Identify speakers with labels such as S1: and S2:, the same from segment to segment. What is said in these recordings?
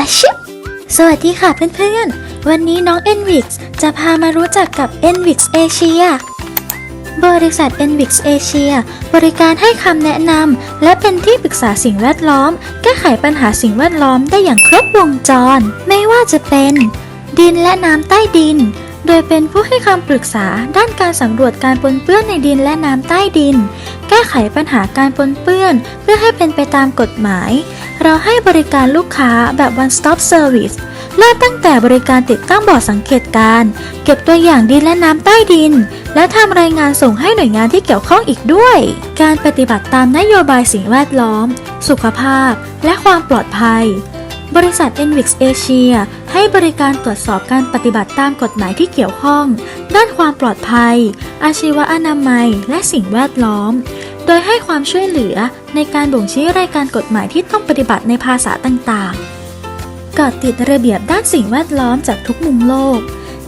S1: อาชิสวัสดีค่ะเพื่อนๆ วันนี้น้อง Envix จะพามารู้จักกับ Envix Asia บริษัท Envix Asia บริการให้คำแนะนำและเป็นที่ปรึกษาสิ่งแวดล้อม แก้ไขปัญหาสิ่งแวดล้อมได้อย่างครบวงจร ไม่ว่าจะเป็น ดินและน้ำใต้ดิน โดยเป็นผู้ให้คำปรึกษาด้านการสำรวจการปนเปื้อนในดินและน้ำใต้ดิน แก้ไขปัญหาการปนเปื้อน เพื่อให้เป็นไปตามกฎหมาย เราให้บริการลูกค้าแบบ one stop service เริ่มตั้งแต่บริการติดตั้งบอร์ดสังเกตการ เก็บตัวอย่างดินและน้ำใต้ดิน และทำรายงานส่งให้หน่วยงานที่เกี่ยวข้องอีกด้วย การปฏิบัติตามนโยบายสิ่งแวดล้อม สุขภาพ และความปลอดภัย บริษัท Envix Asia ให้บริการตรวจสอบการปฏิบัติตามกฎหมายที่เกี่ยวข้อง ด้านความปลอดภัย อาชีวอนามัย และสิ่งแวดล้อม ดยให้ความช่วยเหลือในการบ่งชี้รายการกฎหมายที่ต้องปฏิบัติในภาษาต่างๆกอดติดระเบียบด้านสิ่งแวดล้อมจากทุกมุมโลก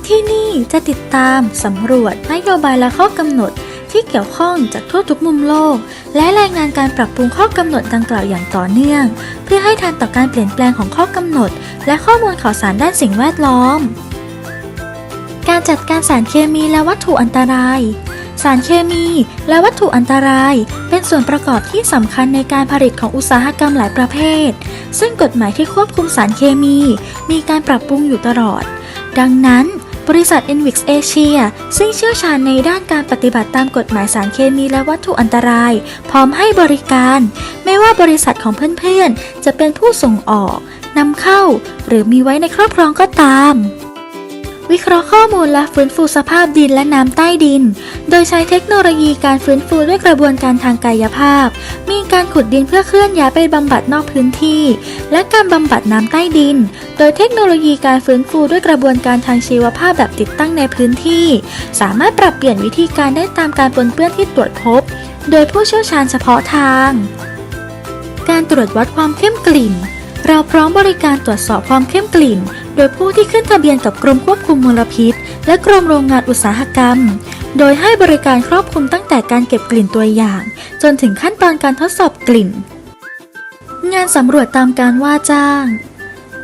S1: ที่นี่จะติดตาม สำรวจนโยบายและข้อกำหนดที่เกี่ยวข้องจากทั่วทุกมุมโลก และรายงานการปรับปรุงข้อกำหนดดังกล่าวอย่างต่อเนื่อง เพื่อให้ทันต่อการเปลี่ยนแปลงของข้อกำหนด และข้อมูลข่าวสารด้านสิ่งแวดล้อม การจัดการสารเคมีและวัตถุอันตราย สารเคมี และวัตถุอันตราย เป็นส่วนประกอบที่สำคัญในการผลิตของอุตสาหกรรมหลายประเภท ซึ่งกฎหมายที่ควบคุมสารเคมี มีการปรับปรุงอยู่ตลอด ดังนั้น บริษัท Envix Asia ซึ่งเชี่ยวชาญในด้านการปฏิบัติตามกฎหมายสารเคมีและวัตถุอันตราย พร้อมให้บริการ ไม่ว่าบริษัทของเพื่อนๆ จะเป็นผู้ส่งออกนำเข้า หรือมีไว้ในครอบครองก็ตาม วิเคราะห์ข้อมูลและฟื้นฟูสภาพดินและน้ำใต้ดิน โดยใช้เทคโนโลยีการฟื้นฟูด้วยกระบวนการทางกายภาพ มีการขุดดินเพื่อเคลื่อนย้ายไปบำบัดนอกพื้นที่ และการบำบัดน้ำใต้ดิน โดยเทคโนโลยีการฟื้นฟูด้วยกระบวนการทางชีวภาพแบบติดตั้งในพื้นที่ สามารถปรับเปลี่ยนวิธีการได้ตามการปนเปื้อนที่ตรวจพบ โดยผู้เชี่ยวชาญเฉพาะทาง การตรวจวัดความเข้มกลิ่น เราพร้อมบริการตรวจสอบความเข้มกลิ่น โดยผู้ที่ขึ้นทะเบียนกับกรมควบคุมมลพิษ และกรมโรงงานอุตสาหกรรม โดยให้บริการครอบคลุมตั้งแต่การเก็บกลิ่นตัวอย่าง จนถึงขั้นตอนการทดสอบกลิ่น งานสำรวจตามการว่าจ้าง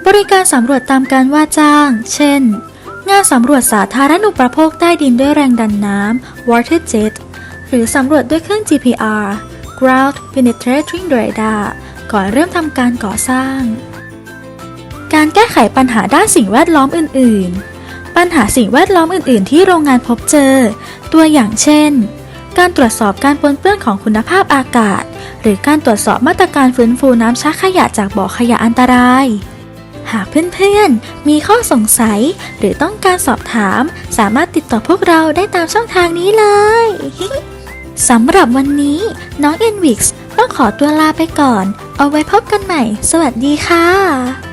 S1: บริการสำรวจตามการว่าจ้าง เช่น งานสำรวจสาธารณูปโภคใต้ดินด้วยแรงดันน้ำ water jet หรือสำรวจด้วยเครื่อง GPR ground penetrating radar ก่อนเริ่มทำการก่อสร้าง การแก้ไขปัญหาด้านสิ่งแวดล้อมอื่น ๆ ปัญหาสิ่งแวดล้อมอื่น ๆ ที่โรงงานพบเจอ ตัวอย่างเช่น การตรวจสอบการปนเปื้อนของคุณภาพอากาศ หรือการตรวจสอบมาตรการฟื้นฟูน้ำชักขยะจากบ่อขยะอันตราย หากเพื่อนๆ มีข้อสงสัยหรือต้องการสอบถาม สามารถติดต่อพวกเราได้ตามช่องทางนี้เลยสำหรับวันนี้น้อง Envix ต้องขอตัวลาไปก่อน เอาไว้พบกันใหม่ สวัสดีค่ะ